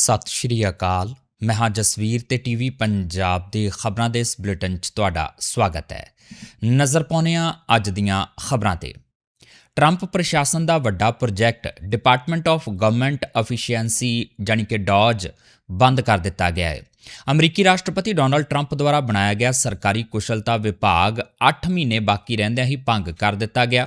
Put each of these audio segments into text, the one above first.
ਸਤਿ ਸ਼੍ਰੀ ਅਕਾਲ। ਮੈਂ ਹਾਂ ਜਸਵੀਰ ਤੇ ਟੀਵੀ ਪੰਜਾਬ ਦੇ ਖਬਰਾਂ ਦੇ ਇਸ ਬੁਲੇਟਿਨ 'ਚ ਤੁਹਾਡਾ ਸਵਾਗਤ ਹੈ। ਨਜ਼ਰ ਪਾਉਂਦੇ ਹਾਂ ਅੱਜ ਦੀਆਂ ਖਬਰਾਂ ਤੇ। ਟਰੰਪ ਪ੍ਰਸ਼ਾਸਨ ਦਾ ਵੱਡਾ project department of government efficiency ਜਾਣੀ ਕਿ ਡੌਜ ਬੰਦ ਕਰ ਦਿੱਤਾ ਗਿਆ ਹੈ। ਅਮਰੀਕੀ ਰਾਸ਼ਟਰਪਤੀ ਡੋਨਲਡ ਟਰੰਪ ਦੁਆਰਾ ਬਣਾਇਆ ਗਿਆ ਸਰਕਾਰੀ ਕੁਸ਼ਲਤਾ ਵਿਭਾਗ 8 ਮਹੀਨੇ ਬਾਕੀ ਰਹਿੰਦਿਆਂ ਹੀ ਭੰਗ ਕਰ ਦਿੱਤਾ ਗਿਆ।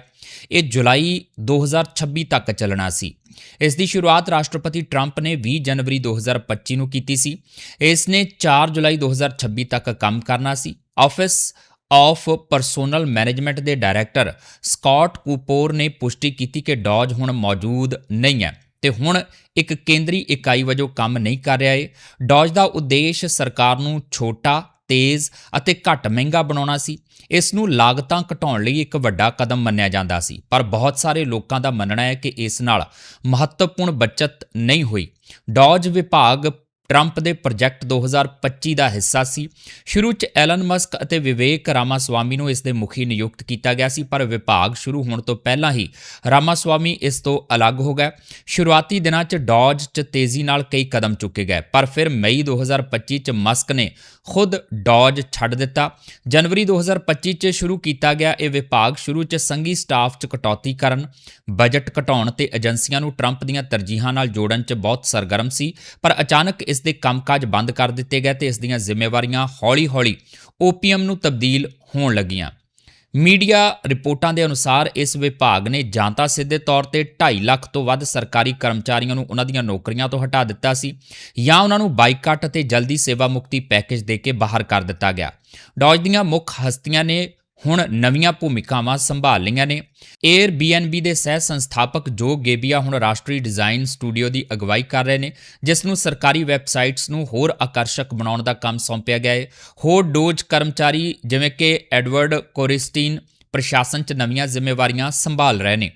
ਇਹ ਜੁਲਾਈ 2026 ਤੱਕ ਚੱਲਣਾ ਸੀ। ਇਸ ਦੀ ਸ਼ੁਰੂਆਤ ਰਾਸ਼ਟਰਪਤੀ ਟਰੰਪ ਨੇ 20 ਜਨਵਰੀ 2025 ਨੂੰ ਕੀਤੀ ਸੀ। ਇਸ ਨੇ 4 ਜੁਲਾਈ 2026 ਤੱਕ ਕੰਮ ਕਰਨਾ ਸੀ। ਆਫਿਸ ਆਫ ਪਰਸੋਨਲ ਮੈਨੇਜਮੈਂਟ ਦੇ ਡਾਇਰੈਕਟਰ ਸਕਾਟ ਕੂਪੋਰ ਨੇ ਪੁਸ਼ਟੀ ਕੀਤੀ ਕਿ ਡੌਜ ਹੁਣ ਮੌਜੂਦ ਨਹੀਂ ਹੈ। ਤੇ ਹੁਣ ਇੱਕ ਕੇਂਦਰੀ ਇਕਾਈ ਵਜੋਂ ਕੰਮ ਨਹੀਂ ਕਰ ਰਿਹਾ ਏ। ਡੌਜ ਦਾ ਉਦੇਸ਼ ਸਰਕਾਰ ਨੂੰ ਛੋਟਾ, ਤੇਜ਼ ਅਤੇ ਘੱਟ ਮਹਿੰਗਾ ਬਣਾਉਣਾ ਸੀ। ਇਸ ਨੂੰ ਲਾਗਤਾਂ ਘਟਾਉਣ ਲਈ ਇੱਕ ਵੱਡਾ ਕਦਮ ਮੰਨਿਆ ਜਾਂਦਾ ਸੀ। ਪਰ ਬਹੁਤ ਸਾਰੇ ਲੋਕਾਂ ਦਾ ਮੰਨਣਾ ਹੈ ਕਿ ਇਸ ਨਾਲ ਮਹੱਤਵਪੂਰਨ ਬਚਤ ਨਹੀਂ ਹੋਈ। ਡੌਜ ਵਿਭਾਗ ਟਰੰਪ ਦੇ ਪ੍ਰੋਜੈਕਟ 2025 ਦਾ ਹਿੱਸਾ ਸੀ। ਸ਼ੁਰੂ 'ਚ ਐਲਨ ਮਸਕ ਅਤੇ ਵਿਵੇਕ ਰਾਮਾਸਵਾਮੀ ਨੂੰ ਇਸ ਦੇ ਮੁਖੀ ਨਿਯੁਕਤ ਕੀਤਾ ਗਿਆ ਸੀ, ਪਰ ਵਿਭਾਗ ਸ਼ੁਰੂ ਹੋਣ ਤੋਂ ਪਹਿਲਾਂ ਹੀ ਰਾਮਾਸਵਾਮੀ ਇਸ ਤੋਂ ਅਲੱਗ ਹੋ ਗਏ। ਸ਼ੁਰੂਆਤੀ ਦਿਨਾਂ 'ਚ ਡੌਜ 'ਚ ਤੇਜ਼ੀ ਨਾਲ ਕਈ ਕਦਮ ਚੁੱਕੇ ਗਏ, ਪਰ ਫਿਰ ਮਈ 2025 'ਚ ਮਸਕ ਨੇ ਖੁਦ ਡੌਜ ਛੱਡ ਦਿੱਤਾ। ਜਨਵਰੀ 2025 'ਚ ਸ਼ੁਰੂ ਕੀਤਾ ਗਿਆ ਇਹ ਵਿਭਾਗ ਸ਼ੁਰੂ 'ਚ ਸੰਘੀ ਸਟਾਫ 'ਚ ਕਟੌਤੀ ਕਰਨ, ਬਜਟ ਘਟਾਉਣ ਤੇ ਏਜੰਸੀਆਂ ਨੂੰ ਟਰੰਪ ਦੀਆਂ ਤਰਜੀਹਾਂ ਨਾਲ ਜੋੜਨ 'ਚ ਬਹੁਤ ਸਰਗਰਮ ਸੀ, ਪਰ ਅਚਾਨਕ ਇਸ ਦੇ ਕੰਮਕਾਜ ਬੰਦ ਕਰ ਦਿੱਤੇ ਗਏ ਤੇ ਇਸ ਦੀਆਂ ਜ਼ਿੰਮੇਵਾਰੀਆਂ ਹੌਲੀ-ਹੌਲੀ ਓਪੀਐਮ ਨੂੰ ਤਬਦੀਲ ਹੋਣ ਲੱਗੀਆਂ। ਮੀਡੀਆ ਰਿਪੋਰਟਾਂ ਦੇ ਅਨੁਸਾਰ ਇਸ ਵਿਭਾਗ ਨੇ ਜਾਂ ਤਾਂ ਸਿੱਧੇ ਤੌਰ ਤੇ 2.5 ਲੱਖ ਤੋਂ ਵੱਧ ਸਰਕਾਰੀ ਕਰਮਚਾਰੀਆਂ ਨੂੰ ਉਹਨਾਂ ਦੀਆਂ ਨੌਕਰੀਆਂ ਤੋਂ ਹਟਾ ਦਿੱਤਾ ਸੀ ਜਾਂ ਉਹਨਾਂ ਨੂੰ ਬਾਈਕਾਟ ਅਤੇ ਜਲਦੀ ਸੇਵਾ ਮੁਕਤੀ ਪੈਕੇਜ ਦੇ ਕੇ ਬਾਹਰ ਕਰ ਦਿੱਤਾ ਗਿਆ। ਡੌਜ ਦੀਆਂ ਮੁੱਖ ਹਸਤੀਆਂ ਨੇ ਹੁਣ ਨਵੀਆਂ ਭੂਮਿਕਾਵਾਂ ਸੰਭਾਲ ਲਈਆਂ ਨੇ। Airbnb ਦੇ ਸਹਿ ਸੰਸਥਾਪਕ ਜੋ ਗੇਬੀਆ ਹੁਣ ਰਾਸ਼ਟਰੀ ਡਿਜ਼ਾਈਨ ਸਟੂਡੀਓ ਦੀ ਅਗਵਾਈ ਕਰ ਰਹੇ ਨੇ, ਜਿਸ ਨੂੰ ਸਰਕਾਰੀ ਵੈਬਸਾਈਟਸ ਨੂੰ ਹੋਰ ਆਕਰਸ਼ਕ ਬਣਾਉਣ ਦਾ ਕੰਮ ਸੌਂਪਿਆ ਗਿਆ ਹੈ ਹੋਰ ਡੋਜ ਕਰਮਚਾਰੀ ਜਿਵੇਂ ਕਿ ਐਡਵਰਡ ਕੋਰਿਸਟੀਨ ਪ੍ਰਸ਼ਾਸਨ 'ਚ ਨਵੀਆਂ ਜ਼ਿੰਮੇਵਾਰੀਆਂ ਸੰਭਾਲ ਰਹੇ ਨੇ।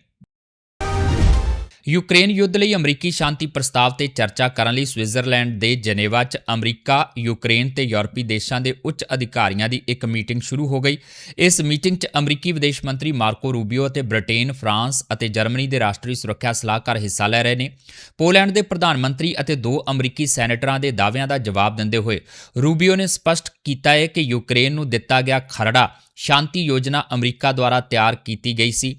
ਯੂਕਰੇਨ ਯੁੱਧ ਲਈ ਅਮਰੀਕੀ ਸ਼ਾਂਤੀ ਪ੍ਰਸਤਾਵ ਤੇ ਚਰਚਾ ਕਰਨ ਲਈ ਸਵਿਟਜ਼ਰਲੈਂਡ ਦੇ ਜਨੇਵਾ 'ਚ ਅਮਰੀਕਾ, ਯੂਕਰੇਨ ਤੇ ਯੂਰਪੀ ਦੇਸ਼ਾਂ ਦੇ ਉੱਚ ਅਧਿਕਾਰੀਆਂ ਦੀ ਇੱਕ ਮੀਟਿੰਗ ਸ਼ੁਰੂ ਹੋ ਗਈ। ਇਸ ਮੀਟਿੰਗ 'ਚ ਅਮਰੀਕੀ ਵਿਦੇਸ਼ ਮੰਤਰੀ ਮਾਰਕੋ ਰੂਬੀਓ ਅਤੇ ਬ੍ਰਿਟੇਨ, ਫਰਾਂਸ ਅਤੇ ਜਰਮਨੀ ਦੇ ਰਾਸ਼ਟਰੀ ਸੁਰੱਖਿਆ ਸਲਾਹਕਾਰ ਹਿੱਸਾ ਲੈ ਰਹੇ ਨੇ। ਪੋਲੈਂਡ ਦੇ ਪ੍ਰਧਾਨ ਮੰਤਰੀ ਅਤੇ ਦੋ ਅਮਰੀਕੀ ਸੈਨੇਟਰਾਂ ਦੇ ਦਾਅਵਿਆਂ ਦਾ ਜਵਾਬ ਦਿੰਦੇ ਹੋਏ ਰੂਬੀਓ ਨੇ ਸਪਸ਼ਟ ਕੀਤਾ ਹੈ ਕਿ ਯੂਕਰੇਨ ਨੂੰ ਦਿੱਤਾ ਗਿਆ ਖਰੜਾ ਸ਼ਾਂਤੀ ਯੋਜਨਾ ਅਮਰੀਕਾ ਦੁਆਰਾ ਤਿਆਰ ਕੀਤੀ ਗਈ ਸੀ।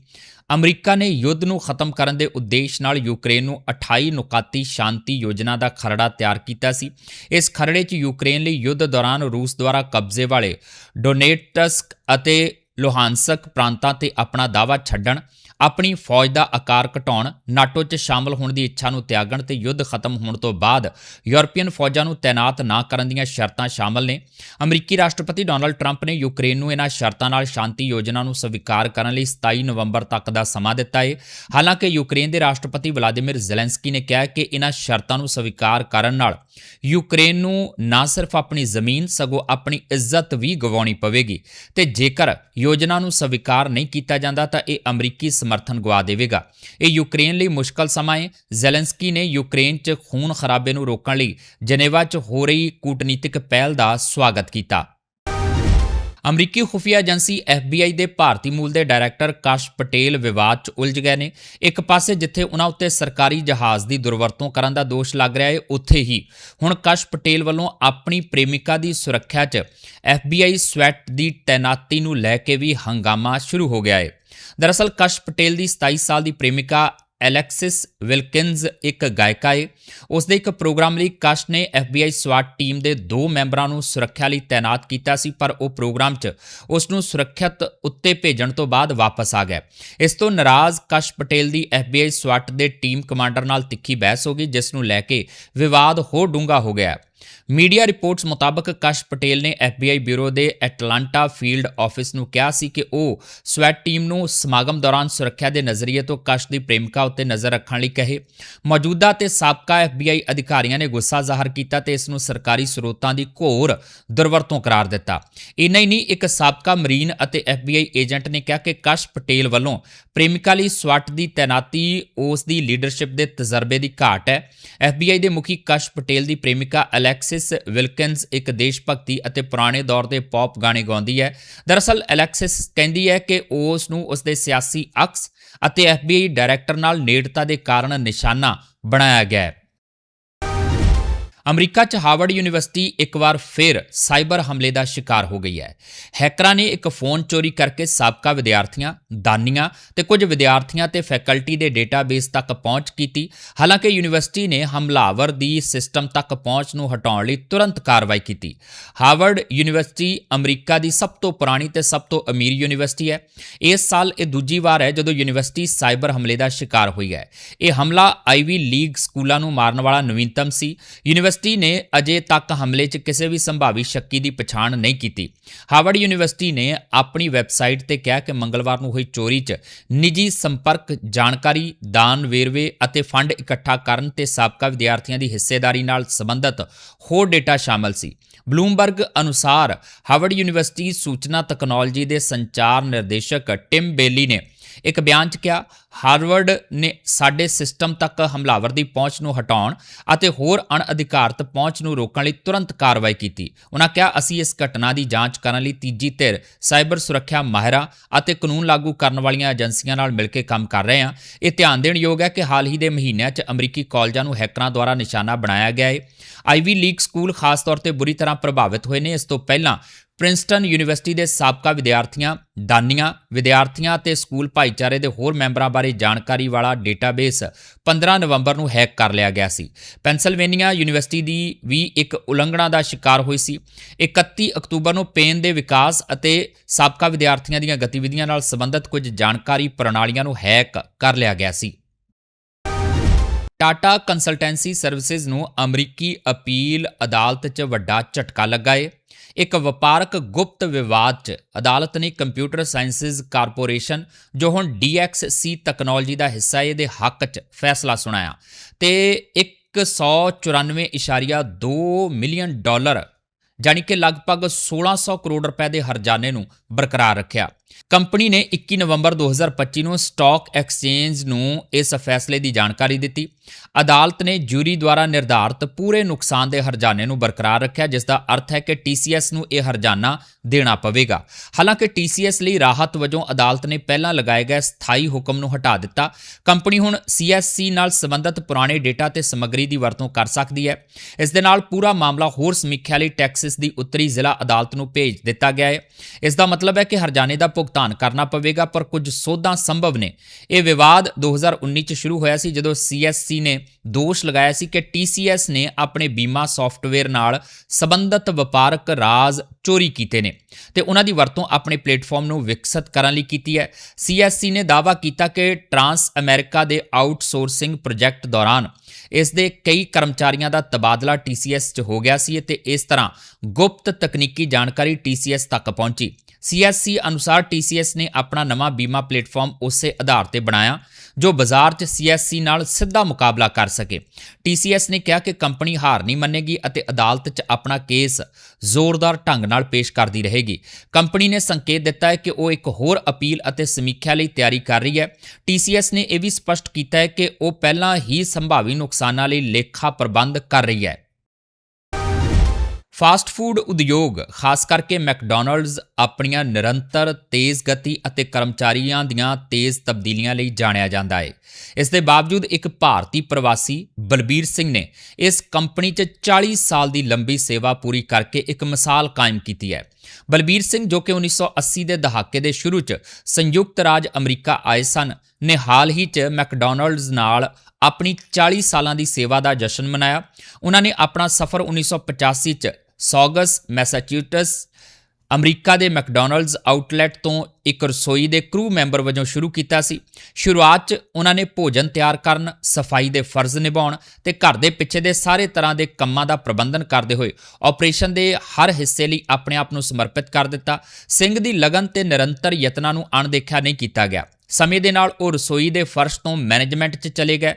ਅਮਰੀਕਾ ਨੇ ਯੁੱਧ ਨੂੰ ਖਤਮ ਕਰਨ ਦੇ ਉਦੇਸ਼ ਨਾਲ ਯੂਕਰੇਨ ਨੂੰ 28 ਨੁਕਾਤੀ ਸ਼ਾਂਤੀ ਯੋਜਨਾ ਦਾ ਖਰੜਾ ਤਿਆਰ ਕੀਤਾ ਸੀ। ਇਸ ਖਰੜੇ 'ਚ ਯੂਕਰੇਨ ਲਈ ਯੁੱਧ ਦੌਰਾਨ ਰੂਸ ਦੁਆਰਾ ਕਬਜ਼ੇ ਵਾਲੇ ਡੋਨੇਟਸਕ ਅਤੇ ਲੋਹਾਨਸਕ ਪ੍ਰਾਂਤਾਂ ਤੇ ਆਪਣਾ ਦਾਅਵਾ ਛੱਡਣ ਆਪਣੀ ਫੌਜ ਦਾ ਆਕਾਰ ਘਟਾਉਣ, ਨਾਟੋ 'ਚ ਸ਼ਾਮਲ ਹੋਣ ਦੀ ਇੱਛਾ ਨੂੰ ਤਿਆਗਣ ਤੇ ਯੁੱਧ ਖਤਮ ਹੋਣ ਤੋਂ ਬਾਅਦ ਯੂਰਪੀਅਨ ਫੌਜਾਂ ਨੂੰ ਤਾਇਨਾਤ ਨਾ ਕਰਨ ਦੀਆਂ ਸ਼ਰਤਾਂ ਸ਼ਾਮਲ ਨੇ। ਅਮਰੀਕੀ ਰਾਸ਼ਟਰਪਤੀ ਡੋਨਲਡ ਟਰੰਪ ਨੇ ਯੂਕਰੇਨ ਨੂੰ ਇਹਨਾਂ ਸ਼ਰਤਾਂ ਨਾਲ ਸ਼ਾਂਤੀ ਯੋਜਨਾ ਨੂੰ ਸਵੀਕਾਰ ਕਰਨ ਲਈ 27 ਨਵੰਬਰ ਤੱਕ ਦਾ ਸਮਾਂ ਦਿੱਤਾ ਹੈ ਹਾਲਾਂਕਿ ਯੂਕਰੇਨ ਦੇ ਰਾਸ਼ਟਰਪਤੀ ਵਲਾਦੀਮੀਰ ਜ਼ੈਲੈਂਸਕੀ ਨੇ ਕਿਹਾ ਕਿ ਇਹਨਾਂ ਸ਼ਰਤਾਂ ਨੂੰ ਸਵੀਕਾਰ ਕਰਨ ਨਾਲ ਯੂਕਰੇਨ ਨੂੰ ਨਾ ਸਿਰਫ ਆਪਣੀ ਜ਼ਮੀਨ, ਸਗੋਂ ਆਪਣੀ ਇੱਜ਼ਤ ਵੀ ਗਵਾਉਣੀ ਪਵੇਗੀ ਤੇ ਜੇਕਰ ਯੋਜਨਾ ਨੂੰ ਸਵੀਕਾਰ ਨਹੀਂ ਕੀਤਾ ਜਾਂਦਾ ਤਾਂ ਇਹ ਅਮਰੀਕੀ ਸਮਰਥਨ ਗਵਾ ਦੇਵੇਗਾ। ਇਹ ਯੂਕਰੇਨ ਲਈ ਮੁਸ਼ਕਲ ਸਮਾਂ ਹੈ ਜ਼ੈਲੈਂਸਕੀ ਨੇ ਯੂਕਰੇਨ 'ਚ ਖੂਨ ਖਰਾਬੇ ਨੂੰ ਰੋਕਣ ਲਈ ਜਨੇਵਾ 'ਚ ਹੋ ਰਹੀ ਕੂਟਨੀਤਿਕ ਪਹਿਲ ਦਾ ਸਵਾਗਤ ਕੀਤਾ। ਅਮਰੀਕੀ ਖੁਫੀਆ ਏਜੰਸੀ FBI ਦੇ ਭਾਰਤੀ ਮੂਲ ਦੇ ਡਾਇਰੈਕਟਰ ਕਾਸ਼ ਪਟੇਲ ਵਿਵਾਦ 'ਚ ਉਲਝ ਗਏ ਨੇ। ਇੱਕ ਪਾਸੇ ਜਿੱਥੇ ਉਹਨਾਂ ਉੱਤੇ ਸਰਕਾਰੀ ਜਹਾਜ਼ ਦੀ ਦੁਰਵਰਤੋਂ ਕਰਨ ਦਾ ਦੋਸ਼ ਲੱਗ ਰਿਹਾ ਹੈ ਉੱਥੇ ਹੀ। ਹੁਣ ਕਾਸ਼ ਪਟੇਲ ਵੱਲੋਂ ਆਪਣੀ ਪ੍ਰੇਮਿਕਾ ਦੀ ਸੁਰੱਖਿਆ 'ਚ FBI ਸਵੈਟ ਦੀ ਤੈਨਾਤੀ ਨੂੰ ਲੈ ਕੇ ਵੀ ਹੰਗਾਮਾ ਸ਼ੁਰੂ ਹੋ ਗਿਆ ਹੈ ਦਰਅਸਲ ਕਸ਼ ਪਟੇਲ ਦੀ 27 ਸਾਲ ਦੀ ਪ੍ਰੇਮਿਕਾ ਐਲੈਕਸਿਸ ਵਿਲਕਿਨਜ਼ ਇੱਕ ਗਾਇਕਾ ਹੈ ਉਸ ਦੇ ਇੱਕ ਪ੍ਰੋਗਰਾਮ ਲਈ ਕਸ਼ ਨੇ FBI ਸਵਾਟ ਟੀਮ ਦੇ ਦੋ ਮੈਂਬਰਾਂ ਨੂੰ ਸੁਰੱਖਿਆ ਲਈ ਤਾਇਨਾਤ ਕੀਤਾ ਸੀ, ਪਰ ਉਹ ਪ੍ਰੋਗਰਾਮ 'ਚ ਉਸ ਨੂੰ ਸੁਰੱਖਿਅਤ ਉੱਤੇ ਭੇਜਣ ਤੋਂ ਬਾਅਦ ਵਾਪਸ ਆ ਗਿਆ ਇਸ ਤੋਂ ਨਾਰਾਜ਼ ਕਸ਼ ਪਟੇਲ ਦੀ FBI ਸਵਾਟ ਦੇ ਟੀਮ ਕਮਾਂਡਰ ਨਾਲ ਤਿੱਖੀ ਬਹਿਸ ਹੋ ਗਈ, ਜਿਸ ਨੂੰ ਲੈ ਕੇ ਵਿਵਾਦ ਹੋਰ ਡੂੰਘਾ ਹੋ ਗਿਆ ਮੀਡੀਆ ਰਿਪੋਰਟਸ ਮੁਤਾਬਕ ਕਸ਼ ਪਟੇਲ ਨੇ FBI ਬਿਊਰੋ ਦੇ ਐਟਲਾਂਟਾ ਫੀਲਡ ਆਫਿਸ ਨੂੰ ਕਿਹਾ ਸੀ ਕਿ ਉਹ ਸਵੈਟ ਟੀਮ ਨੂੰ ਸਮਾਗਮ ਦੌਰਾਨ ਸੁਰੱਖਿਆ ਦੇ ਨਜ਼ਰੀਏ ਤੋਂ ਕਸ਼ ਦੀ ਪ੍ਰੇਮਿਕਾ ਉੱਤੇ ਨਜ਼ਰ ਰੱਖਣ ਲਈ ਕਹੇ। ਮੌਜੂਦਾ ਤੇ ਸਾਬਕਾ FBI ਅਧਿਕਾਰੀਆਂ ਨੇ ਗੁੱਸਾ ਜ਼ਾਹਰ ਕੀਤਾ ਤੇ ਇਸ ਨੂੰ ਸਰਕਾਰੀ ਸਰੋਤਾਂ ਦੀ ਘੋਰ ਦੁਰਵਰਤੋਂ ਕਰਾਰ ਦਿੱਤਾ। ਇੰਨਾ ਹੀ ਨਹੀਂ, ਇੱਕ ਸਾਬਕਾ ਮਰੀਨ ਅਤੇ FBI ਏਜੰਟ ਨੇ ਕਿਹਾ ਕਿ ਕਸ਼ ਪਟੇਲ ਵੱਲੋਂ ਪ੍ਰੇਮਿਕਾ ਲਈ ਸਵਾਟ ਦੀ ਤੈਨਾਤੀ ਉਸ ਦੀ ਲੀਡਰਸ਼ਿਪ ਦੇ ਤਜਰਬੇ ਦੀ ਘਾਟ ਹੈ। FBI ਦੇ ਮੁਖੀ ਕਸ਼ ਪਟੇਲ ਦੀ ਪ੍ਰੇਮਿਕਾ ਅਲੈਕਸਿਸ ਵਿਲਕਿਨਸ ਇੱਕ ਦੇਸ਼ ਭਗਤੀ ਅਤੇ ਪੁਰਾਣੇ ਦੌਰ ਦੇ ਪੌਪ ਗਾਣੇ ਗਾਉਂਦੀ ਹੈ। ਦਰਅਸਲ, ਅਲੈਕਸਿਸ ਕਹਿੰਦੀ ਹੈ ਕਿ ਉਸ ਨੂੰ ਉਸ ਦੇ ਸਿਆਸੀ ਅਕਸ ਅਤੇ FBI ਡਾਇਰੈਕਟਰ ਨਾਲ ਨੇੜਤਾ ਦੇ ਕਾਰਨ ਨਿਸ਼ਾਨਾ ਬਣਾਇਆ ਗਿਆ ਹੈ। ਅਮਰੀਕਾ 'ਚ ਹਾਰਵਰਡ ਯੂਨੀਵਰਸਿਟੀ ਇੱਕ ਵਾਰ ਫਿਰ ਸਾਈਬਰ ਹਮਲੇ ਦਾ ਸ਼ਿਕਾਰ ਹੋ ਗਈ ਹੈ। ਹੈਕਰਾਂ ਨੇ ਇੱਕ ਫੋਨ ਚੋਰੀ ਕਰਕੇ ਸਾਬਕਾ ਵਿਦਿਆਰਥੀਆਂ, ਦਾਨੀਆਂ ਤੇ ਕੁਝ ਵਿਦਿਆਰਥੀਆਂ ਤੇ ਫੈਕਲਟੀ ਦੇ ਡੇਟਾਬੇਸ ਤੱਕ ਪਹੁੰਚ ਕੀਤੀ। ਹਾਲਾਂਕਿ ਯੂਨੀਵਰਸਿਟੀ ਨੇ ਹਮਲਾਵਰ ਦੀ ਸਿਸਟਮ ਤੱਕ ਪਹੁੰਚ ਨੂੰ ਹਟਾਉਣ ਲਈ ਤੁਰੰਤ ਕਾਰਵਾਈ ਕੀਤੀ। ਹਾਰਵਰਡ ਯੂਨੀਵਰਸਿਟੀ ਅਮਰੀਕਾ ਦੀ ਸਭ ਤੋਂ ਪੁਰਾਣੀ ਤੇ ਸਭ ਤੋਂ ਅਮੀਰ ਯੂਨੀਵਰਸਿਟੀ ਹੈ। ਇਸ ਸਾਲ ਇਹ ਦੂਜੀ ਵਾਰ ਹੈ ਜਦੋਂ ਯੂਨੀਵਰਸਿਟੀ ਸਾਈਬਰ ਹਮਲੇ ਦਾ ਸ਼ਿਕਾਰ ਹੋਈ ਹੈ। ਇਹ ਹਮਲਾ ਆਈਵੀ ਲੀਗ ਸਕੂਲਾਂ ਨੂੰ ਮਾਰਨ ਵਾਲਾ ਨਵੀਨਤਮ ਸੀ। ਯੂਨੀਵਰਸਿਟੀ ਨੇ ਅਜੇ ਤੱਕ ਹਮਲੇ 'ਚ ਕਿਸੇ ਵੀ ਸੰਭਾਵੀ ਸ਼ੱਕੀ ਦੀ ਪਛਾਣ ਨਹੀਂ ਕੀਤੀ। ਹਾਰਵਰਡ ਯੂਨੀਵਰਸਿਟੀ ਨੇ ਆਪਣੀ ਵੈਬਸਾਈਟ ਤੇ ਕਿਹਾ ਕਿ ਮੰਗਲਵਾਰ ਨੂੰ ਹੋਈ ਚੋਰੀ 'ਚ ਨਿੱਜੀ ਸੰਪਰਕ ਜਾਣਕਾਰੀ, ਦਾਨ ਵੇਰਵੇ ਅਤੇ ਫੰਡ ਇਕੱਠਾ ਕਰਨ ਤੇ ਸਾਬਕਾ ਵਿਦਿਆਰਥੀਆਂ ਦੀ ਹਿੱਸੇਦਾਰੀ ਨਾਲ ਸੰਬੰਧਿਤ ਹੋਰ ਡੇਟਾ ਸ਼ਾਮਲ ਸੀ। ਬਲੂਮਬਰਗ ਅਨੁਸਾਰ ਹਾਰਵਰਡ ਯੂਨੀਵਰਸਿਟੀ ਸੂਚਨਾ ਤਕਨਾਲੋਜੀ ਦੇ ਸੰਚਾਰ ਨਿਰਦੇਸ਼ਕ ਟਿਮ ਬੇਲੀ ਨੇ ਇੱਕ ਬਿਆਨ 'ਚ ਕਿਹਾ, ਹਾਰਵਰਡ ਨੇ ਸਾਡੇ ਸਿਸਟਮ ਤੱਕ ਹਮਲਾਵਰ ਦੀ ਪਹੁੰਚ ਨੂੰ ਹਟਾਉਣ ਅਤੇ ਹੋਰ ਅਣਅਧਿਕਾਰਤ ਪਹੁੰਚ ਨੂੰ ਰੋਕਣ ਲਈ ਤੁਰੰਤ ਕਾਰਵਾਈ ਕੀਤੀ। ਉਹਨਾਂ ਕਿਹਾ, ਅਸੀਂ ਇਸ ਘਟਨਾ ਦੀ ਜਾਂਚ ਕਰਨ ਲਈ ਤੀਜੀ ਧਿਰ, ਸਾਈਬਰ ਸੁਰੱਖਿਆ ਮਾਹਿਰਾਂ ਅਤੇ ਕਾਨੂੰਨ ਲਾਗੂ ਕਰਨ ਵਾਲੀਆਂ ਏਜੰਸੀਆਂ ਨਾਲ ਮਿਲ ਕੇ ਕੰਮ ਕਰ ਰਹੇ ਹਾਂ। ਇਹ ਧਿਆਨ ਦੇਣ ਯੋਗ ਹੈ ਕਿ ਹਾਲ ਹੀ ਦੇ ਮਹੀਨਿਆਂ 'ਚ ਅਮਰੀਕੀ ਕਾਲਜਾਂ ਨੂੰ ਹੈਕਰਾਂ ਦੁਆਰਾ ਨਿਸ਼ਾਨਾ ਬਣਾਇਆ ਗਿਆ ਹੈ ਆਈਵੀ ਲੀਗ ਸਕੂਲ ਖਾਸ ਤੌਰ ਤੇ ਬੁਰੀ ਤਰ੍ਹਾਂ ਪ੍ਰਭਾਵਿਤ ਹੋਏ ਨੇ। ਇਸ ਤੋਂ ਪਹਿਲਾਂ ਪ੍ਰਿੰਸਟਨ ਯੂਨੀਵਰਸਿਟੀ ਦੇ ਸਾਬਕਾ ਵਿਦਿਆਰਥੀਆਂ, ਦਾਨੀਆਂ, ਵਿਦਿਆਰਥੀਆਂ ਤੇ ਸਕੂਲ ਭਾਈਚਾਰੇ ਦੇ ਹੋਰ ਮੈਂਬਰਾਂ ਬਾਰੇ ਜਾਣਕਾਰੀ ਵਾਲਾ ਡੇਟਾਬੇਸ 15 ਨਵੰਬਰ ਨੂੰ ਹੈਕ ਕਰ ਲਿਆ ਗਿਆ ਸੀ। ਪੈਨਸਲਵੇਨੀਆ ਯੂਨੀਵਰਸਿਟੀ ਦੀ ਵੀ ਇੱਕ ਉਲੰਘਣਾ ਦਾ ਸ਼ਿਕਾਰ ਹੋਈ ਸੀ। 31 ਅਕਤੂਬਰ ਨੂੰ ਪੇਨ ਦੇ ਵਿਕਾਸ ਅਤੇ ਸਾਬਕਾ ਵਿਦਿਆਰਥੀਆਂ ਦੀਆਂ ਗਤੀਵਿਧੀਆਂ ਨਾਲ ਸੰਬੰਧਿਤ ਕੁਝ ਜਾਣਕਾਰੀ ਪ੍ਰਣਾਲੀਆਂ ਨੂੰ ਹੈਕ ਕਰ ਲਿਆ ਗਿਆ ਸੀ। ਟਾਟਾ ਕੰਸਲਟੈਂਸੀ ਸਰਵਿਸਿਜ਼ ਨੂੰ ਅਮਰੀਕੀ ਅਪੀਲ ਅਦਾਲਤ 'ਚ ਵੱਡਾ ਝਟਕਾ ਲੱਗਾ ਏ। ਇੱਕ ਵਪਾਰਕ ਗੁਪਤ ਵਿਵਾਦ 'ਚ ਅਦਾਲਤ ਨੇ ਕੰਪਿਊਟਰ ਸਾਇੰਸਿਜ਼ ਕਾਰਪੋਰੇਸ਼ਨ, ਜੋ ਹੁਣ DXC ਤਕਨਾਲੋਜੀ ਦਾ ਹਿੱਸਾ ਏ, ਦੇ ਹੱਕ 'ਚ ਫੈਸਲਾ ਸੁਣਾਇਆ ਤੇ 194.2 ਮਿਲੀਅਨ ਡਾਲਰ ਜਾਨੀ ਕਿ ਲਗਭਗ 1600 ਕਰੋੜ ਰੁਪਏ ਦੇ ਹਰਜਾਨੇ ਨੂੰ ਬਰਕਰਾਰ ਰੱਖਿਆ। ਕੰਪਨੀ ਨੇ 21 ਨਵੰਬਰ 2025 ਨੂੰ ਸਟਾਕ ਐਕਸਚੇਂਜ ਨੂੰ ਇਸ ਫੈਸਲੇ ਦੀ ਜਾਣਕਾਰੀ ਦਿੱਤੀ। ਅਦਾਲਤ ਨੇ ਜੂਰੀ ਦੁਆਰਾ ਨਿਰਧਾਰਤ ਪੂਰੇ ਨੁਕਸਾਨ ਦੇ ਹਰਜਾਨੇ ਨੂੰ ਬਰਕਰਾਰ ਰੱਖਿਆ, ਜਿਸ ਦਾ ਅਰਥ ਹੈ ਕਿ TCS ਨੂੰ ਇਹ ਹਰਜਾਨਾ ਦੇਣਾ ਪਵੇਗਾ। ਹਾਲਾਂਕਿ TCS ਲਈ ਰਾਹਤ ਵਜੋਂ ਅਦਾਲਤ ਨੇ ਪਹਿਲਾਂ ਲਗਾਏ ਗਏ ਸਥਾਈ ਹੁਕਮ ਨੂੰ ਹਟਾ ਦਿੱਤਾ। ਕੰਪਨੀ ਹੁਣ CSC ਨਾਲ ਸੰਬੰਧਿਤ ਪੁਰਾਣੇ ਡੇਟਾ ਤੇ ਸਮੱਗਰੀ ਦੀ ਵਰਤੋਂ ਕਰ ਸਕਦੀ ਹੈ। ਇਸ ਦੇ ਨਾਲ ਪੂਰਾ ਮਾਮਲਾ ਹੋਰ ਸਮੀਖਿਆ ਲਈ ਟੈਕਸਸ ਦੀ ਉੱਤਰੀ ਜ਼ਿਲ੍ਹਾ ਅਦਾਲਤ ਨੂੰ ਭੇਜ ਦਿੱਤਾ ਗਿਆ ਹੈ। ਇਸ ਦਾ ਮਤਲਬ ਹੈ ਕਿ ਹਰਜਾਨੇ ਦਾ ਭੁਗਤਾਨ ਕਰਨਾ ਪਵੇਗਾ, ਪਰ ਕੁਝ ਸੋਧਾਂ ਸੰਭਵ ਨੇ। ਇਹ ਵਿਵਾਦ 2019 ਚ ਸ਼ੁਰੂ ਹੋਇਆ ਸੀ, ਜਦੋਂ CSC ਨੇ ਦੋਸ਼ ਲਗਾਇਆ ਸੀ ਕਿ TCS ਨੇ ਆਪਣੇ ਬੀਮਾ ਸੌਫਟਵੇਅਰ ਨਾਲ ਸੰਬੰਧਿਤ ਵਪਾਰਕ ਰਾਜ਼ ਚੋਰੀ ਕੀਤੇ ਨੇ ਤੇ ਉਹਨਾਂ ਦੀ ਵਰਤੋਂ ਆਪਣੇ ਪਲੇਟਫਾਰਮ ਨੂੰ ਵਿਕਸਿਤ ਕਰਨ ਲਈ ਕੀਤੀ ਹੈ। CSC ਨੇ ਦਾਅਵਾ ਕੀਤਾ ਕਿ ਟਰਾਂਸ ਅਮਰੀਕਾ ਦੇ ਆਊਟਸੋਰਸਿੰਗ ਪ੍ਰੋਜੈਕਟ ਦੌਰਾਨ ਇਸ ਦੇ ਕਈ ਕਰਮਚਾਰੀਆਂ ਦਾ ਤਬਾਦਲਾ TCS 'ਚ ਹੋ ਗਿਆ ਸੀ ਤੇ ਇਸ ਤਰ੍ਹਾਂ ਗੁਪਤ ਤਕਨੀਕੀ ਜਾਣਕਾਰੀ TCS ਤੱਕ ਪਹੁੰਚੀ। CSC ਅਨੁਸਾਰ TCS ਨੇ ਆਪਣਾ ਨਵਾਂ ਬੀਮਾ ਪਲੇਟਫਾਰਮ ਉਸੇ ਆਧਾਰ ਤੇ ਬਣਾਇਆ, ਜੋ ਬਾਜ਼ਾਰ 'ਚ CSC ਨਾਲ ਸਿੱਧਾ ਮੁਕਾਬਲਾ ਕਰ ਸਕੇ। TCS ਨੇ ਕਿਹਾ ਕਿ ਕੰਪਨੀ ਹਾਰ ਨਹੀਂ ਮੰਨੇਗੀ ਅਤੇ ਅਦਾਲਤ 'ਚ ਆਪਣਾ ਕੇਸ ਜ਼ੋਰਦਾਰ ਢੰਗ ਨਾਲ ਪੇਸ਼ ਕਰਦੀ ਰਹੇਗੀ। ਕੰਪਨੀ ਨੇ ਸੰਕੇਤ ਦਿੱਤਾ ਹੈ ਕਿ ਉਹ ਇੱਕ ਹੋਰ ਅਪੀਲ ਅਤੇ ਸਮੀਖਿਆ ਲਈ ਤਿਆਰੀ ਕਰ ਰਹੀ ਹੈ। TCS ਨੇ ਇਹ ਵੀ ਸਪਸ਼ਟ ਕੀਤਾ ਹੈ ਕਿ ਉਹ ਪਹਿਲਾਂ ਹੀ ਸੰਭਾਵੀ ਨੁਕਸਾਨਾਂ ਲਈ ਲੇਖਾ ਪ੍ਰਬੰਧ ਕਰ ਰਹੀ ਹੈ। ਫਾਸਟ ਫੂਡ ਉਦਯੋਗ, ਖਾਸ ਕਰਕੇ ਮੈਕਡੋਨਲਡਸ ਆਪਣੀਆਂ ਨਿਰੰਤਰ ਤੇਜ਼ ਗਤੀ ਅਤੇ ਕਰਮਚਾਰੀਆਂ ਦੀਆਂ ਤੇਜ਼ ਤਬਦੀਲੀਆਂ ਲਈ ਜਾਣਿਆ ਜਾਂਦਾ ਹੈ। ਇਸ ਦੇ ਬਾਵਜੂਦ ਇੱਕ ਭਾਰਤੀ ਪ੍ਰਵਾਸੀ ਬਲਬੀਰ ਸਿੰਘ ਨੇ ਇਸ ਕੰਪਨੀ 'ਚ 40 ਸਾਲ ਦੀ ਲੰਬੀ ਸੇਵਾ ਪੂਰੀ ਕਰਕੇ ਇੱਕ ਮਿਸਾਲ ਕਾਇਮ ਕੀਤੀ ਹੈ। ਬਲਬੀਰ ਸਿੰਘ ਜੋ ਕਿ 1980 ਦੇ ਦਹਾਕੇ ਦੇ ਸ਼ੁਰੂ 'ਚ ਸੰਯੁਕਤ ਰਾਜ ਅਮਰੀਕਾ ਆਏ ਸਨ, ਨੇ ਹਾਲ ਹੀ 'ਚ ਮੈਕਡੋਨਲਡਸ ਨਾਲ ਆਪਣੀ 40 ਸਾਲਾਂ ਦੀ ਸੇਵਾ ਦਾ ਜਸ਼ਨ ਮਨਾਇਆ। ਉਹਨਾਂ ਨੇ ਆਪਣਾ ਸਫ਼ਰ 1985 'ਚ ਸੌਗਸ, ਮੈਸਾਚਿਊਟਸ, ਅਮਰੀਕਾ ਦੇ ਮੈਕਡੋਨਲਡਸ ਆਊਟਲੈਟ ਤੋਂ ਇੱਕ ਰਸੋਈ ਦੇ ਕਰੂ ਮੈਂਬਰ ਵਜੋਂ ਸ਼ੁਰੂ ਕੀਤਾ ਸੀ। ਸ਼ੁਰੂਆਤ 'ਚ ਉਹਨਾਂ ਨੇ ਭੋਜਨ ਤਿਆਰ ਕਰਨ, ਸਫ਼ਾਈ ਦੇ ਫਰਜ਼ ਨਿਭਾਉਣ ਤੇ ਘਰ ਦੇ ਪਿੱਛੇ ਦੇ ਸਾਰੇ ਤਰ੍ਹਾਂ ਦੇ ਕੰਮਾਂ ਦਾ ਪ੍ਰਬੰਧਨ ਕਰਦੇ ਹੋਏ ਆਪਰੇਸ਼ਨ ਦੇ ਹਰ ਹਿੱਸੇ ਲਈ ਆਪਣੇ ਆਪ ਨੂੰ ਸਮਰਪਿਤ ਕਰ ਦਿੱਤਾ। ਸਿੰਘ ਦੀ ਲਗਨ ਤੇ ਨਿਰੰਤਰ ਯਤਨਾਂ ਨੂੰ ਅਣਦੇਖਿਆ ਨਹੀਂ ਕੀਤਾ ਗਿਆ। ਸਮੇਂ ਦੇ ਨਾਲ ਉਹ ਰਸੋਈ ਦੇ ਫਰਸ਼ ਤੋਂ ਮੈਨੇਜਮੈਂਟ 'ਚ ਚਲੇ ਗਏ।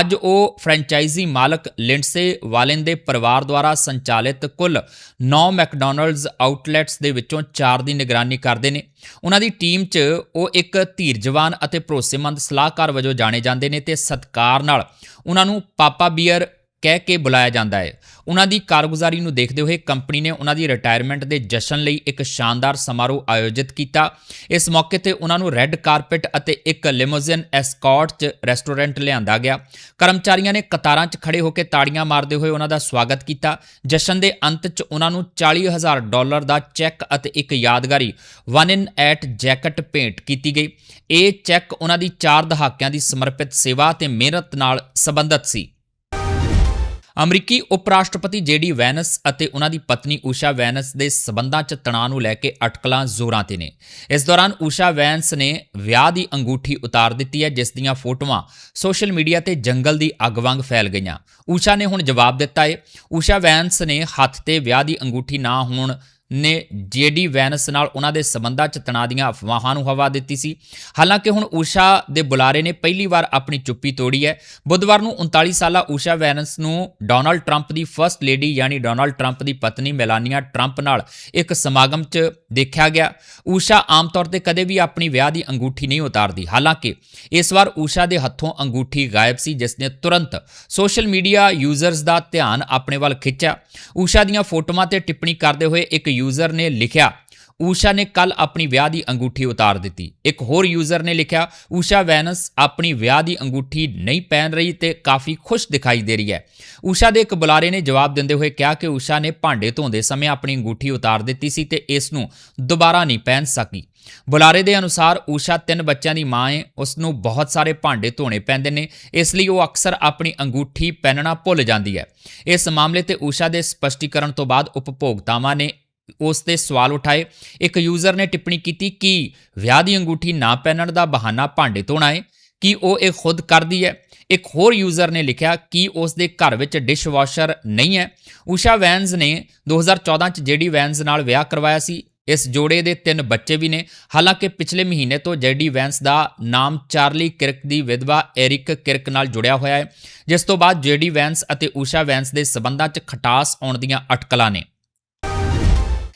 ਅੱਜ ਉਹ ਫਰੈਂਚਾਈਜ਼ੀ ਮਾਲਕ ਲਿੰਡਸੇ ਵਾਲਿਨ ਦੇ ਪਰਿਵਾਰ ਦੁਆਰਾ ਸੰਚਾਲਿਤ ਕੁੱਲ 9 ਮੈਕਡੋਨਲਡਸ ਆਊਟਲੈਟਸ ਦੇ ਵਿੱਚੋਂ 4 ਦੀ ਨਿਗਰਾਨੀ ਕਰਦੇ ਨੇ। ਉਹਨਾਂ ਦੀ ਟੀਮ 'ਚ ਉਹ ਇੱਕ ਧੀਰਜਵਾਨ ਅਤੇ ਭਰੋਸੇਮੰਦ ਸਲਾਹਕਾਰ ਵਜੋਂ ਜਾਣੇ ਜਾਂਦੇ ਨੇ ਤੇ ਸਤਕਾਰ ਨਾਲ ਉਹਨਾਂ ਨੂੰ ਪਾਪਾ ਬੀਅਰ ਕਹਿ ਕੇ ਬੁਲਾਇਆ ਜਾਂਦਾ ਹੈ। ਉਹਨਾਂ ਦੀ ਕਾਰਗੁਜ਼ਾਰੀ ਨੂੰ ਦੇਖਦੇ ਹੋਏ ਕੰਪਨੀ ਨੇ ਉਹਨਾਂ ਦੀ ਰਿਟਾਇਰਮੈਂਟ ਦੇ ਜਸ਼ਨ ਲਈ ਇੱਕ ਸ਼ਾਨਦਾਰ ਸਮਾਰੋਹ ਆਯੋਜਿਤ ਕੀਤਾ। ਇਸ ਮੌਕੇ ਤੇ ਉਹਨਾਂ ਨੂੰ ਰੈੱਡ ਕਾਰਪੈਟ ਅਤੇ ਇੱਕ ਲਿਮੋਜ਼ਿਨ ਐਸਕੌਰਟ 'ਚ ਰੈਸਟੋਰੈਂਟ ਲਿਆਂਦਾ ਗਿਆ। ਕਰਮਚਾਰੀਆਂ ਨੇ ਕਤਾਰਾਂ 'ਚ ਖੜੇ ਹੋ ਕੇ ਤਾੜੀਆਂ ਮਾਰਦੇ ਹੋਏ ਉਹਨਾਂ ਦਾ ਸਵਾਗਤ ਕੀਤਾ। ਜਸ਼ਨ ਦੇ ਅੰਤ 'ਚ ਉਹਨਾਂ ਨੂੰ 40000 ਡਾਲਰ ਦਾ ਚੈੱਕ ਅਤੇ ਇੱਕ ਯਾਦਗਾਰੀ ਵਨ ਇਨ ਐਟ ਜੈਕਟ ਭੇਂਟ ਕੀਤੀ ਗਈ। ਇਹ ਚੈੱਕ ਉਹਨਾਂ ਦੀ 4 ਦਹਾਕਿਆਂ ਦੀ ਸਮਰਪਿਤ ਸੇਵਾ ਤੇ ਮਿਹਨਤ ਨਾਲ ਸੰਬੰਧਿਤ ਸੀ। ਅਮਰੀਕੀ ਉਪ ਰਾਸ਼ਟਰਪਤੀ ਜੇਡੀ ਵੈਨਸ ਅਤੇ ਉਹਨਾਂ ਦੀ ਪਤਨੀ ਊਸ਼ਾ ਵੈਨਸ ਦੇ ਸਬੰਧਾਂ 'ਚ ਤਣਾਅ ਨੂੰ ਲੈ ਕੇ ਅਟਕਲਾਂ ਜ਼ੋਰਾਂ ਤੇ ਨੇ। ਇਸ ਦੌਰਾਨ ਊਸ਼ਾ ਵੈਨਸ ਨੇ ਵਿਆਹ ਦੀ ਅੰਗੂਠੀ ਉਤਾਰ ਦਿੱਤੀ ਹੈ, ਜਿਸ ਦੀਆਂ ਫੋਟੋਆਂ ਸੋਸ਼ਲ ਮੀਡੀਆ ਤੇ ਜੰਗਲ ਦੀ ਅੱਗ ਵਾਂਗ ਫੈਲ ਗਈਆਂ। ਊਸ਼ਾ ਨੇ ਹੁਣ ਜਵਾਬ ਦਿੱਤਾ ਏ, ਊਸ਼ਾ ਵੈਨਸ ਨੇ ਹੱਥ ਤੇ ਵਿਆਹ ਦੀ ਅੰਗੂਠੀ ਨਾ ਹੋਣ ਨੇ ਜੇਡੀ ਵੈਨਸ ਨਾਲ ਉਹਨਾਂ ਦੇ ਸਬੰਧਾਂ 'ਚ ਤਣਾਅ ਦੀਆਂ ਅਫਵਾਹਾਂ ਨੂੰ ਹਵਾ ਦਿੱਤੀ ਸੀ। ਹਾਲਾਂਕਿ ਹੁਣ ਊਸ਼ਾ ਦੇ ਬੁਲਾਰੇ ਨੇ ਪਹਿਲੀ ਵਾਰ ਆਪਣੀ ਚੁੱਪੀ ਤੋੜੀ ਹੈ। ਬੁੱਧਵਾਰ ਨੂੰ 39 ਸਾਲਾ ਊਸ਼ਾ ਵੈਨਸ ਨੂੰ ਡੋਨਲਡ ਟਰੰਪ ਦੀ ਫਰਸਟ ਲੇਡੀ ਯਾਨੀ ਡੋਨਲਡ ਟਰੰਪ ਦੀ ਪਤਨੀ ਮੈਲਾਨੀਆ ਟਰੰਪ ਨਾਲ ਇੱਕ ਸਮਾਗਮ 'ਚ ਦੇਖਿਆ ਗਿਆ। ਊਸ਼ਾ ਆਮ ਤੌਰ ਤੇ ਕਦੇ ਵੀ ਆਪਣੀ ਵਿਆਹ ਦੀ ਅੰਗੂਠੀ ਨਹੀਂ ਉਤਾਰਦੀ। ਹਾਲਾਂਕਿ ਇਸ ਵਾਰ ਊਸ਼ਾ ਦੇ ਹੱਥੋਂ ਅੰਗੂਠੀ ਗਾਇਬ ਸੀ, ਜਿਸ ਨੇ ਤੁਰੰਤ ਸੋਸ਼ਲ ਮੀਡੀਆ ਯੂਜ਼ਰਸ ਦਾ ਧਿਆਨ ਆਪਣੇ ਵੱਲ ਖਿੱਚਿਆ। ਊਸ਼ਾ ਦੀਆਂ ਫੋਟੋਆਂ ਤੇ ਟਿੱਪਣੀ ਕਰਦੇ ਹੋਏ ਇੱਕ ਯੂਜ਼ਰ ਨੇ ਲਿਖਿਆ, ਊਸ਼ਾ ਨੇ ਕੱਲ ਆਪਣੀ ਵਿਆਹ ਦੀ ਅੰਗੂਠੀ ਉਤਾਰ ਦਿੱਤੀ। ਇੱਕ ਹੋਰ ਯੂਜ਼ਰ ਨੇ ਲਿਖਿਆ, ਊਸ਼ਾ ਵੈਨਸ ਆਪਣੀ ਵਿਆਹ ਦੀ ਅੰਗੂਠੀ ਨਹੀਂ ਪਹਿਨ ਰਹੀ ਤੇ ਕਾਫੀ ਖੁਸ਼ ਦਿਖਾਈ ਦੇ ਰਹੀ ਹੈ। ਊਸ਼ਾ ਦੇ ਇੱਕ ਬੁਲਾਰੇ ਨੇ ਜਵਾਬ ਦਿੰਦੇ ਹੋਏ ਕਿਹਾ ਕਿ ਊਸ਼ਾ ਨੇ ਭਾਂਡੇ ਧੋਂਦੇ ਸਮੇਂ ਆਪਣੀ ਅੰਗੂਠੀ ਉਤਾਰ ਦਿੱਤੀ ਸੀ ਤੇ ਇਸ ਨੂੰ ਦੁਬਾਰਾ ਨਹੀਂ ਪਹਿਨ ਸਕੀ। ਬੁਲਾਰੇ ਦੇ ਅਨੁਸਾਰ ਊਸ਼ਾ ਤਿੰਨ ਬੱਚਿਆਂ ਦੀ ਮਾਂ ਹੈ ਉਸ ਨੂੰ ਬਹੁਤ ਸਾਰੇ ਭਾਂਡੇ ਧੋਣੇ ਪੈਂਦੇ ਨੇ, ਇਸ ਲਈ ਉਹ ਅਕਸਰ ਆਪਣੀ ਅੰਗੂਠੀ ਪਹਿਨਣਾ ਭੁੱਲ ਜਾਂਦੀ ਹੈ। ਇਸ ਮਾਮਲੇ ਤੇ ਊਸ਼ਾ ਦੇ ਸਪਸ਼ਟੀਕਰਨ ਤੋਂ ਬਾਅਦ ਉਪਭੋਗਤਾਵਾਂ ਨੇ ਉਸ ਤੇ ਸਵਾਲ ਉਠਾਏ। ਇੱਕ ਯੂਜ਼ਰ ਨੇ ਟਿੱਪਣੀ ਕੀਤੀ ਕਿ ਵਿਆਹ ਦੀ ਅੰਗੂਠੀ ਨਾ ਪਹਿਨਣ ਦਾ ਬਹਾਨਾ ਭਾਂਡੇ ਧੋਣਾ ਹੈ ਕਿ ਉਹ ਇਹ ਖੁਦ ਕਰਦੀ ਹੈ। ਇੱਕ ਹੋਰ ਯੂਜ਼ਰ ਨੇ ਲਿਖਿਆ ਕਿ ਉਸ ਦੇ ਘਰ ਵਿੱਚ ਡਿਸ਼ਵਾਸ਼ਰ ਨਹੀਂ ਹੈ। ਊਸ਼ਾ ਵੈਨਸ ਨੇ 2014 ਚ ਜੇਡੀ ਵੈਨਸ ਨਾਲ ਵਿਆਹ ਕਰਵਾਇਆ ਸੀ। ਇਸ ਜੋੜੇ ਦੇ ਤਿੰਨ ਬੱਚੇ ਵੀ ਨੇ। ਹਾਲਾਂਕਿ ਪਿਛਲੇ ਮਹੀਨੇ ਤੋਂ ਜੈਡੀ ਵੈਂਸ ਦਾ ਨਾਮ ਚਾਰਲੀ ਕਿਰਕ ਦੀ ਵਿਧਵਾ ਐਰਿਕ ਕਿਰਕ ਨਾਲ ਜੁੜਿਆ ਹੋਇਆ ਹੈ, ਜਿਸ ਤੋਂ ਬਾਅਦ ਜੇਡੀ ਵੈਂਸ ਅਤੇ ਊਸ਼ਾ ਵੈਂਸ ਦੇ ਸਬੰਧਾਂ 'ਚ ਖਟਾਸ ਆਉਣ ਦੀਆਂ ਅਟਕਲਾਂ ਨੇ।